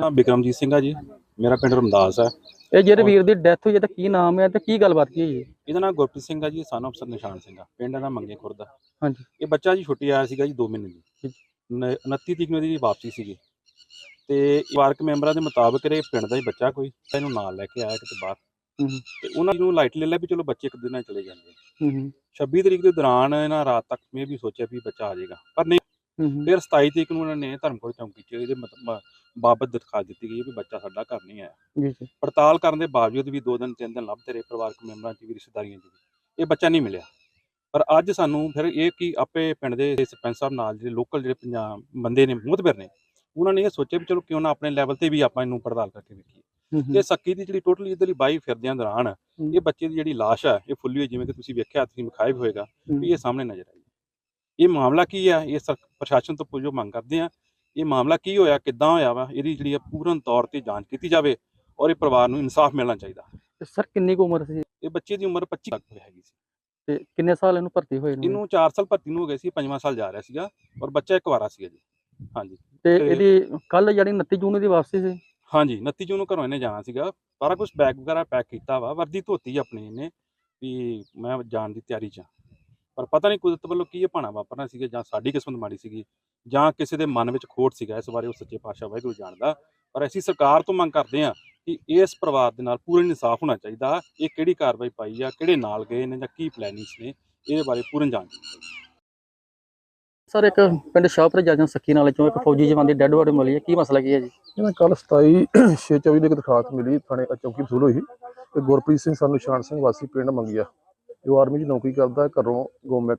ਨਾਮ ਬਿਕਰਮਜੀਤ ਸਿੰਘ ਆ ਜੀ। ਮੇਰਾ ਪਿੰਡ ਰਮਦਾਸ ਹੈ ਇਹ ਜਿਹੜੇ ਵੀਰ ਦੀ ਡੈਥ ਹੋਈ ਹੈ ਤਾਂ ਕੀ ਨਾਮ ਹੈ ਤੇ ਕੀ ਗੱਲਬਾਤ ਕੀ ਹੋਈ ਇਹਦਾ ਨਾਮ ਗੁਰਪ੍ਰੀਤ ਸਿੰਘ ਆ ਜੀ ਸਨ ਅਫਸਰ ਨਿਸ਼ਾਨ ਸਿੰਘ ਆ। ਪਿੰਡ ਦਾ ਮੰਗੇ ਖੁਰਦ ਆ। ਹਾਂਜੀ। ਇਹ ਬੱਚਾ ਜੀ ਛੁੱਟੀ ਆਇਆ ਸੀਗਾ ਜੀ 2 ਮਹੀਨੇ ਦੀ। ਠੀਕ। ਨ- 29 ਤਰੀਕ ਨੂੰ ਇਹਦੀ ਵਾਪਸੀ ਸੀਗੀ। ਤੇ ਵਾਰਕ ਮੈਂਬਰਾਂ ਦੇ ਮੁਤਾਬਕ ਇਹ ਪਿੰਡ ਦਾ ਹੀ ਬੱਚਾ ਕੋਈ ਇਹਨੂੰ ਨਾਲ ਲੈ ਕੇ ਆਇਆ ਕਿਤੇ ਬਾਹਰ। ਤੇ ਉਹਨਾਂ ਨੂੰ ਲਾਈਟ ਲੈ ਲਿਆ ਵੀ ਚਲੋ ਬੱਚੇ ਇੱਕ ਦਿਨ ਨਾਲ ਚਲੇ ਜਾਂਦੇ ਆ। ਹੂੰ ਹੂੰ। 26 ਤਰੀਕ ਦੇ ਦੌਰਾਨ ਇਹਨਾਂ ਰਾਤ ਤੱਕ ਮੈਂ ਵੀ ਸੋਚਿਆ ਵੀ ਬੱਚਾ ਆ ਜਾਏਗਾ। ਪਰ ਨਹੀਂ ਫਿਰ 27 ਤਰੀਕ ਨੂੰ ਉਹਨਾਂ ਨੇ ਧਰਮਕੋਟ ਚੌਂਕੀ 'ਚ ਇਹਦੇ ਬਾਬਤ ਦਿਖਾ ਦਿੱਤੀ ਗਈ ਵੀ ਬੱਚਾ ਸਾਡਾ ਘਰ ਨਹੀਂ ਆਇਆ। ਜੀ ਜੀ। ਪੜਤਾਲ ਕਰਨ ਦੇ ਬਾਵਜੂਦ ਵੀ ਦੋ ਦਿਨ ਤਿੰਨ ਦਿਨ ਲੱਭਦੇ ਰਹੇ ਪਰਿਵਾਰਕ ਮੈਂਬਰਾਂ 'ਚ ਵੀ ਰਿਸ਼ਤੇਦਾਰੀਆਂ 'ਚ ਵੀ ਇਹ ਬੱਚਾ ਨਹੀਂ ਮਿਲਿਆ। ਪਰ ਅੱਜ ਸਾਨੂੰ ਫਿਰ ਇਹ ਕਿ ਆਪੇ ਪਿੰਡ ਦੇ ਸਰਪੰਚ ਸਾਹਿਬ ਨਾਲ ਜਿਹੜੇ ਲੋਕਲ ਜਿਹੜੇ ਪੰਜਾਬ ਬੰਦੇ ਨੇ ਮੁਹਤਬਰ ਨੇ ਉਹਨਾਂ ਨੇ ਇਹ ਸੋਚਿਆ ਵੀ ਚਲੋ ਕਿਉਂ ਨਾ ਆਪਣੇ ਲੈਵਲ ਤੇ ਵੀ ਆਪਾਂ ਇਹਨੂੰ ਪੜਤਾਲ ਕਰਕੇ ਵੇਖੀਏ। ਹੂੰ ਹੂੰ। ਤੇ ਸੱਕੀ ਦੀ ਜਿਹੜੀ ਟੋਟਲੀ ਇਧਰਲੀ ਬਾਈ ਫਿਰਦਿਆਂ ਦੌਰਾਨ ਇਹ ਬੱਚੇ ਦੀ ਜਿਹੜੀ ਲਾਸ਼ ਹੈ ਇਹ ਫੁੱਲੀ ਹੋਈ ਜਿਵੇਂ ਕਿ ਤੁਸੀਂ ਵੇਖਿਆ ਤੁਸੀਂ ਵਿਖਾਇਆ ਹੋਏਗਾ ਵੀ ਇਹ ਸਾਹਮਣੇ ਨਜ਼ਰ ਆਈ। ਇਹ ਮਾਮਲਾ ਕੀ ਆ? ਇਹ ਸਰ- ਪ੍ਰਸ਼ਾਸਨ ਤੋਂ ਪੁੱਛੋ ਮੰਗ ਕਰਦੇ ਆ ਇਹ ਮਾਮਲਾ ਕੀ ਹੋਇਆ ਕਿੱਦਾਂ ਹੋਇਆ ਵਾ ਇਹਦੀ ਜਿਹੜੀ ਆ ਪੂਰਨ ਤੌਰ ਤੇ ਜਾਂਚ ਕੀਤੀ ਜਾਵੇ ਔਰ ਇਹ ਪਰਿਵਾਰ ਨੂੰ ਇਨਸਾਫ ਮਿਲਣਾ ਚਾਹੀਦਾ। ਸਰ ਕਿੰਨੀ ਕੁ ਉਮਰ ਸੀ? ਇਹ ਬੱਚੇ ਦੀ ਉਮਰ 25 ਤੱਕ ਹੈਗੀ ਸੀ। ਤੇ ਕਿੰਨੇ ਸਾਲ ਇਹਨੂੰ ਭਰਤੀ ਹੋਏ ਨੂੰ ਇਹਨੂੰ 4 ਸਾਲ ਭਰਤੀ ਨੂੰ ਹੋ ਗਏ ਸੀ ਪੰਜਵਾਂ ਸਾਲ ਜਾ ਰਿਹਾ ਸੀਗਾ ਔਰ ਬੱਚਾ ਇੱਕ ਵਾਰਾ ਸੀਗਾ ਜੀ ਹਾਂਜੀ। ਤੇ ਇਹਦੀ ਕੱਲ ਜਿਹੜੀ 29 ਜੂਨ ਦੀ ਵਾਪਸੀ ਸੀ? ਹਾਂਜੀ 29 ਜੂਨ ਨੂੰ ਘਰੋਂ ਇਹਨੇ ਜਾਣਾ ਸੀਗਾ। ਸਾਰਾ ਕੁਝ ਬੈਗ ਵਗੈਰਾ ਪੈਕ ਕੀਤਾ ਵਾ ਵਰਦੀ ਧੋਤੀ ਆਪਣੀ ਇਹਨੇ ਵੀ ਮੈਂ ਜਾਣ ਦੀ ਤਿਆਰੀ 'ਚ। ਪਰ ਪਤਾ ਨਹੀਂ ਕੁਦਰਤ ਵੱਲੋਂ ਕੀ ਇਹ ਭਾਣਾ ਵਾਪਰਨਾ ਸੀਗਾ ਜਾਂ ਸਾਡੀ ਕਿਸਮਤ ਮਾੜੀ ਸੀਗੀ। ਜਾਂ ਕਿਸੇ ਦੇ ਮਨ ਵਿੱਚ ਖੋਟ ਸੀਗਾ ਇਸ ਬਾਰੇ ਉਹ ਸੱਚੇ ਪਾਤਸ਼ਾਹ ਵਾਹਿਗੁਰੂ ਜਾਣਦਾ ਪਰ ਅਸੀਂ ਸਰਕਾਰ ਤੋਂ ਮੰਗ ਕਰਦੇ ਹਾਂ ਕਿ ਇਸ ਪਰਿਵਾਰ ਦੇ ਨਾਲ ਪੂਰਨ ਇਨਸਾਫ ਹੋਣਾ ਚਾਹੀਦਾ ਇਹ ਕਿਹੜੀ ਕਾਰਵਾਈ ਪਾਈ ਆ ਕਿਹੜੇ ਨਾਲ ਗਏ ਨੇ ਜਾਂ ਕੀ ਪਲੈਨਿੰਗਸ ਨੇ ਇਹਦੇ ਬਾਰੇ ਪੂਰਨ ਜਾਂਚ ਸਰ ਇੱਕ ਪਿੰਡ ਸ਼ਾਹਪੁਰ ਜਾਜਾਂ ਸੱਕੀ ਨਾਲੇ ਚੋਂ ਇੱਕ ਫੌਜੀ ਜਵਾਨ ਦੀ ਡੈੱਡ ਬੋਡੀ ਮਿਲੀ ਹੈ ਕੀ ਮਸਲਾ ਕੀ ਹੈ ਜੀ? ਇਹਨਾਂ ਕੱਲ 27 624 ਦੇ ਇੱਕ ਦਰਖਾਸਤ ਮਿਲੀ ਥਾਣੇ ਚੌਕੀ ਵਸੂਲ ਹੋਈ ਤੇ ਗੁਰਪ੍ਰੀਤ ਸਿੰਘ ਸਾਨੂੰ ਨਿਸ਼ਾਨ ਸਿੰਘ ਵਾਸੀ ਪਿੰਡ ਮੰਗਿਆ ਜੋ ਆਰਮੀ 'ਚ ਨੌਕਰੀ ਕਰਦਾ ਘਰੋਂ ਗੁੰਮ ਹੈ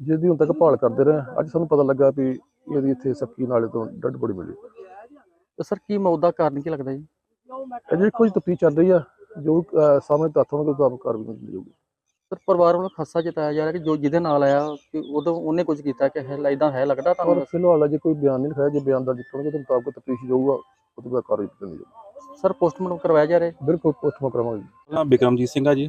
ਦਾ ਜਿਹਦੀ ਹੁਣ ਤੱਕ ਭਾਲ ਕਰਦੇ ਰਹੇ ਅੱਜ ਸਾਨੂੰ ਪਤਾ ਲੱਗਾ ਵੀ ਇਹਦੀ ਇੱਥੇ ਸੱਕੀ ਨਾਲੇ ਤੋਂ ਡੱਡ ਬੜੀ ਮਿਲੀ। ਤੇ ਸਰ ਕੀ ਮੌਤ ਦਾ ਕਾਰਨ ਕੀ ਲੱਗਦਾ ਜੀ? ਅਜੇ ਕੋਈ ਤਫਤੀਸ਼ ਚੱਲ ਰਹੀ ਆ ਜੋ ਸਾਹਮਣੇ ਤੱਥ ਹੋਣਗੇ ਆਪ ਕਾਰਵਾਈ ਕੀਤੀ ਜਾਊਗੀ। ਸਰ ਪਰਿਵਾਰ ਵੱਲੋਂ ਖਾਸਾ ਜਤਾਇਆ ਜਾ ਰਿਹਾ ਕਿ ਜੋ ਜਿਹਦੇ ਨਾਲ ਆਇਆ ਕਿ ਉਦੋਂ ਉਹਨੇ ਕੁਝ ਕੀਤਾ ਕਿ ਹੈ ਇਦਾਂ ਹੈ ਲੱਗਦਾ ਤੁਹਾਨੂੰ? ਫਿਲਹਾਲ ਅਜੇ ਕੋਈ ਬਿਆਨ ਨਹੀਂ ਲਿਖਾਇਆ ਜੇ ਬਿਆਨ ਦਰਜ ਕਰਨਗੇ ਉਹਦੇ ਮੁਤਾਬਕ ਤਫਤੀਸ਼ ਜਾਊਗਾ ਉਹ ਤੋਂ ਬਾਅਦ ਕਾਰਵਾਈ ਕੀਤੀ ਜਾਊਗੀ। ਸਰ ਪੋਸਟਮਾਰਟਮ ਕਰਵਾਇਆ ਜਾ ਰਿਹਾ? ਬਿਲਕੁਲ ਪੋਸਟਮਾਰਟਮ ਕਰਾਵਾਂਗੇ। ਨਾਮ ਬਿਕਰਮਜੀਤ ਸਿੰਘ ਆ ਜੀ।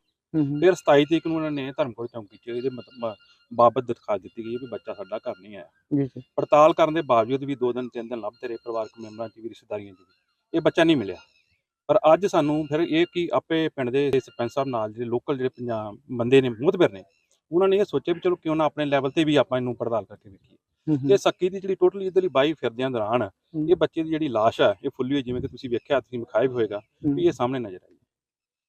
ਫਿਰ 27 ਤਰੀਕ ਨੂੰ ਉਹਨਾਂ ਨੇ ਧਰਮਕੋਟ ਚੌਂਕੀ 'ਚ ਇਹਦੇ ਬਾਬਤ ਦਿਖਾ ਦਿੱਤੀ ਗਈ ਵੀ ਬੱਚਾ ਸਾਡਾ ਘਰ ਨਹੀਂ ਆਇਆ। ਜੀ ਜੀ। ਪੜਤਾਲ ਕਰਨ ਦੇ ਬਾਵਜੂਦ ਵੀ ਦੋ ਦਿਨ ਤਿੰਨ ਦਿਨ ਲੱਭਦੇ ਰਹੇ ਪਰਿਵਾਰਕ ਮੈਂਬਰਾਂ 'ਚ ਵੀ ਰਿਸ਼ਤੇਦਾਰੀਆਂ 'ਚ ਵੀ। ਇਹ ਬੱਚਾ ਨਹੀਂ ਮਿਲਿਆ। ਪਰ ਅੱਜ ਸਾਨੂੰ ਫਿਰ ਇਹ ਕਿ ਆਪੇ ਪਿੰਡ ਦੇ ਸਰਪੰਚ ਸਾਹਿਬ ਨਾਲ ਜਿਹੜੇ ਲੋਕਲ ਜਿਹੜੇ ਪੰਜਾਬ ਬੰਦੇ ਨੇ ਮੁਹਤਬਰ ਨੇ ਉਹਨਾਂ ਨੇ ਇਹ ਸੋਚਿਆ ਵੀ ਚਲੋ ਕਿਉਂ ਨਾ ਆਪਣੇ ਲੈਵਲ ਤੇ ਵੀ ਆਪਾਂ ਇਹਨੂੰ ਪੜਤਾਲ ਕਰਕੇ ਵੇਖੀਏ। ਤੇ ਸੱਕੀ ਦੀ ਜਿਹੜੀ ਟੋਟਲੀ ਇਧਰਲੀ ਬਾਈ ਫਿਰਦਿਆਂ ਦੌਰਾਨ ਇਹ ਬੱਚੇ ਦੀ ਜਿਹੜੀ ਲਾਸ਼ ਹੈ ਇਹ ਫੁੱਲੀ ਹੋਈ ਜਿਵੇਂ ਕਿ ਤੁਸੀਂ ਵੇਖਿਆ ਤੁਸੀਂ ਵਿਖਾਇਆ ਹੋਏਗਾ ਵੀ ਇਹ ਸਾਹਮਣੇ ਨਜ਼ਰ ਆਈ।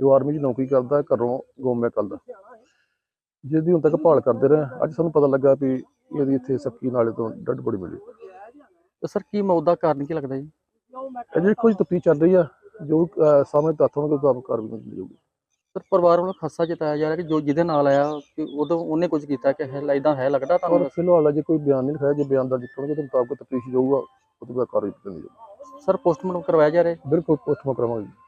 ਜੋ ਆਰਮੀ 'ਚ ਨੌਕਰੀ ਕਰਦਾ ਘਰੋਂ ਗੁੰਮ ਹੈ ਕੱਲ ਦਾ ਜਿਹਦੀ ਹੁਣ ਤੱਕ ਭਾਲ ਕਰਦੇ ਰਹੇ ਅੱਜ ਸਾਨੂੰ ਪਤਾ ਲੱਗਾ ਵੀ ਇਹਦੀ ਇੱਥੇ ਸੱਕੀ ਨਾਲੇ ਤੋਂ ਡੱਡ ਬੜੀ ਮਿਲੀ। ਤੇ ਸਰ ਕੀ ਮੌਤ ਦਾ ਕਾਰਨ ਕੀ ਲੱਗਦਾ ਜੀ? ਅਜੇ ਕੋਈ ਤਫਤੀਸ਼ ਚੱਲ ਰਹੀ ਆ ਜੋ ਸਾਹਮਣੇ ਤੱਥ ਹੋਣਗੇ ਆਪ ਕਾਰਵਾਈ ਕੀਤੀ ਜਾਊਗੀ। ਸਰ ਪਰਿਵਾਰ ਵੱਲੋਂ ਖਾਸਾ ਜਤਾਇਆ ਜਾ ਰਿਹਾ ਕਿ ਜੋ ਜਿਹਦੇ ਨਾਲ ਆਇਆ ਕਿ ਉਦੋਂ ਉਹਨੇ ਕੁਝ ਕੀਤਾ ਕਿ ਹੈ ਇਦਾਂ ਹੈ ਲੱਗਦਾ ਤੁਹਾਨੂੰ? ਫਿਲਹਾਲ ਅਜੇ ਕੋਈ ਬਿਆਨ ਨਹੀਂ ਲਿਖਾਇਆ ਜੇ ਬਿਆਨ ਦਰਜ ਕਰਨਗੇ ਉਹਦੇ ਮੁਤਾਬਕ ਤਫਤੀਸ਼ ਜਾਊਗਾ ਉਹ ਤੋਂ ਬਾਅਦ ਕਾਰਵਾਈ ਕੀਤੀ ਜਾਊਗੀ। ਸਰ ਪੋਸਟਮਾਰਟਮ ਕਰਵਾਇਆ ਜਾ ਰਿਹਾ? ਬਿਲਕੁਲ ਪੋਸਟਮਾਰਟਮ ਕਰਾਵਾਂਗੇ।